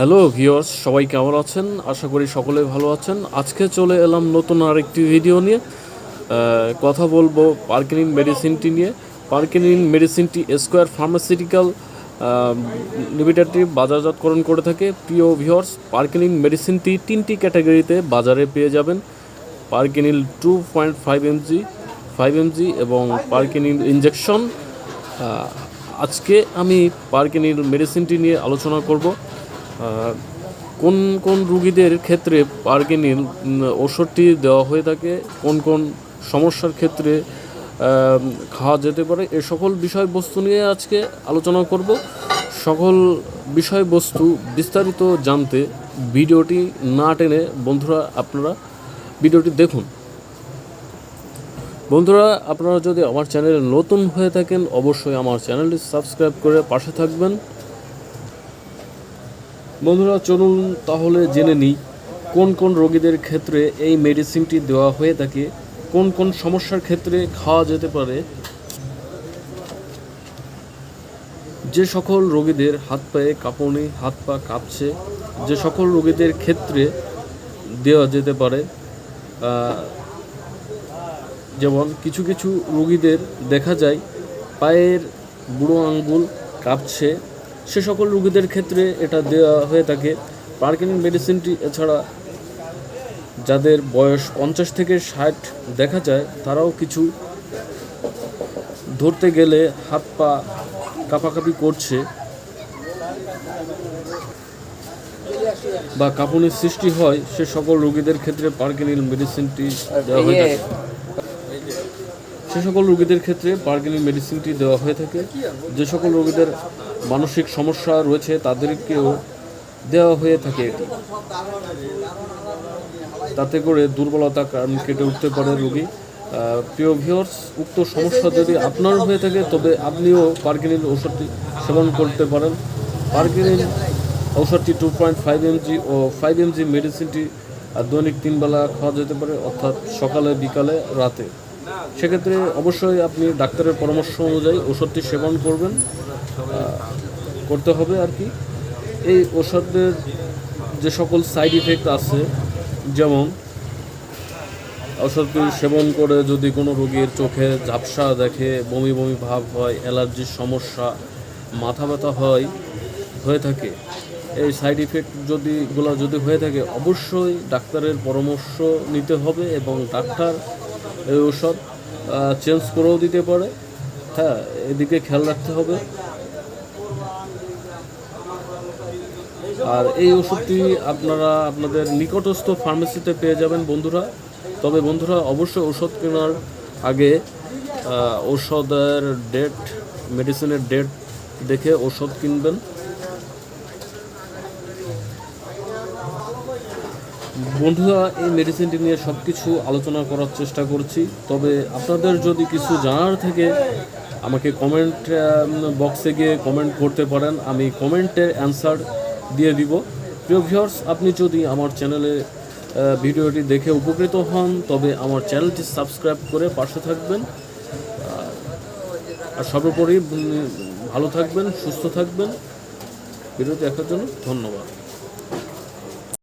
Hello viewers সবাই কেমন আছেন? আশা করি সকলে ভালো আছেন। আজকে চলে এলাম নতুন আরেকটি ভিডিও নিয়ে। কথা বলব পার্কিনিন মেডিসিনটি নিয়ে। পার্কিনিন মেডিসিনটি স্কোয়ার ফার্মাসিউটিক্যাল লিমিটেডটি বাজারজাতকরণ করে থাকে। প্রিয় ভিওর্স পার্কিনিন মেডিসিনটি তিনটি ক্যাটাগরিতে বাজারে পেয়ে যাবেন। Parkinil two point five MG five MG এবং পার্কিনিল ইঞ্জেকশন আজকে আমি পার্কিনিল মেডিসিনটি নিয়ে আলোচনা করব। কোন কোন রুগীদের ক্ষেত্রে পার্কিনিল ওষুধটি দেওয়া হয়ে থাকে, কোন কোন সমস্যার ক্ষেত্রে খাওয়া যেতে পারে, এ সকল বিষয়বস্তু নিয়ে আজকে আলোচনা করব। সকল বিষয়বস্তু বিস্তারিত জানতে ভিডিওটি না টেনে বন্ধুরা আপনারা ভিডিওটি দেখুন। বন্ধুরা, আপনারা যদি আমার চ্যানেলে নতুন হয়ে থাকেন, অবশ্যই আমার চ্যানেলটি সাবস্ক্রাইব করে পাশে থাকবেন। বন্ধুরা, চলুন তাহলে জেনে নিই, কোন কোন রোগীদের ক্ষেত্রে এই মেডিসিনটি দেওয়া হয়ে থাকে, কোন কোন সমস্যার ক্ষেত্রে খাওয়া যেতে পারে। যে সকল রোগীদের হাত পায়ে কাঁপুনি, হাত পা কাঁপছে, যে সকল রোগীদের ক্ষেত্রে দেওয়া যেতে পারে যেমন কিছু কিছু রোগীদের দেখা যায়, পায়ের বুড়ো আঙ্গুল কাঁপছে সে সকল রোগীদের ক্ষেত্রে এটা দেওয়া হয়ে থাকে। পার্কিং মেডিসিনটি এছাড়া যাদের বয়স পঞ্চাশ থেকে ষাট দেখা যায় তারাও কিছু ধরতে গেলে হাত পা কাঁপাকাঁপি করছে বা কাঁপুনির সৃষ্টি হয় সে সকল রোগীদের ক্ষেত্রে পার্কিনিল মেডিসিনটি দেওয়া হয়ে থাকে। সে সকল রোগীদের ক্ষেত্রে বার্গেনিং মেডিসিনটি দেওয়া হয়ে থাকে। যে সকল রোগীদের মানসিক সমস্যা রয়েছে, তাদেরকেও দেওয়া হয়ে থাকে এটি। তাতে করে দুর্বলতা কারণ কেটে উঠতে পারে রোগী। প্রিয় ভিউয়ার্স উক্ত সমস্যা যদি আপনার হয়ে থাকে, তবে আপনিও পার্কিনিল ওষুধটি সেবন করতে পারেন। পার্কিনিল ঔষধটি টু পয়েন্ট ফাইভ এমজি ও ফাইভ এমজি মেডিসিনটি দৈনিক তিনবেলা খাওয়া যেতে পারে, অর্থাৎ সকালে, বিকালে, রাতে। সেক্ষেত্রে অবশ্যই আপনি ডাক্তারের পরামর্শ অনুযায়ী ওষুধটি সেবন করবেন। করতে হবে আর কি। এই ওষুধের যে সকল সাইড ইফেক্ট আছে, যেমন ওষুধটি সেবন করে যদি কোনো রোগীর চোখে ঝাপসা দেখে, বমি বমি ভাব হয়, অ্যালার্জির সমস্যা, মাথা ব্যথা হয়, হয়ে থাকে, এই সাইড ইফেক্ট যদি গুলো যদি হয়ে থাকে, অবশ্যই ডাক্তারের পরামর্শ নিতে হবে এবং ডাক্তার এই ওষুধ চেঞ্জ করেও দিতে পারে। হ্যাঁ এদিকে খেয়াল রাখতে হবে। আর এই ওষুধটি আপনারা আপনাদের নিকটস্থ ফার্মেসিতে পেয়ে যাবেন বন্ধুরা। তবে বন্ধুরা, অবশ্যই ওষুধ কেনার আগে ওষুধের ডেট মেডিসিনের ডেট দেখে ওষুধ কিনবেন। বন্ধুরা, এই মেডিসিনটি নিয়ে সব কিছু আলোচনা করার চেষ্টা করছি। তবে আপনাদের যদি কিছু জানার থেকে, আমাকে কমেন্ট বক্সে গিয়ে কমেন্ট করতে পারেন। আমি কমেন্টের অ্যান্সার দিয়ে দিব। প্রিয় ভিউয়ার্স আপনি যদি আমার চ্যানেলে ভিডিওটি দেখে উপকৃত হন, তবে আমার চ্যানেলটি সাবস্ক্রাইব করে পাশে থাকবেন। আর সর্বোপরি ভালো থাকবেন, সুস্থ থাকবেন। ভিডিও দেখার জন্য ধন্যবাদ।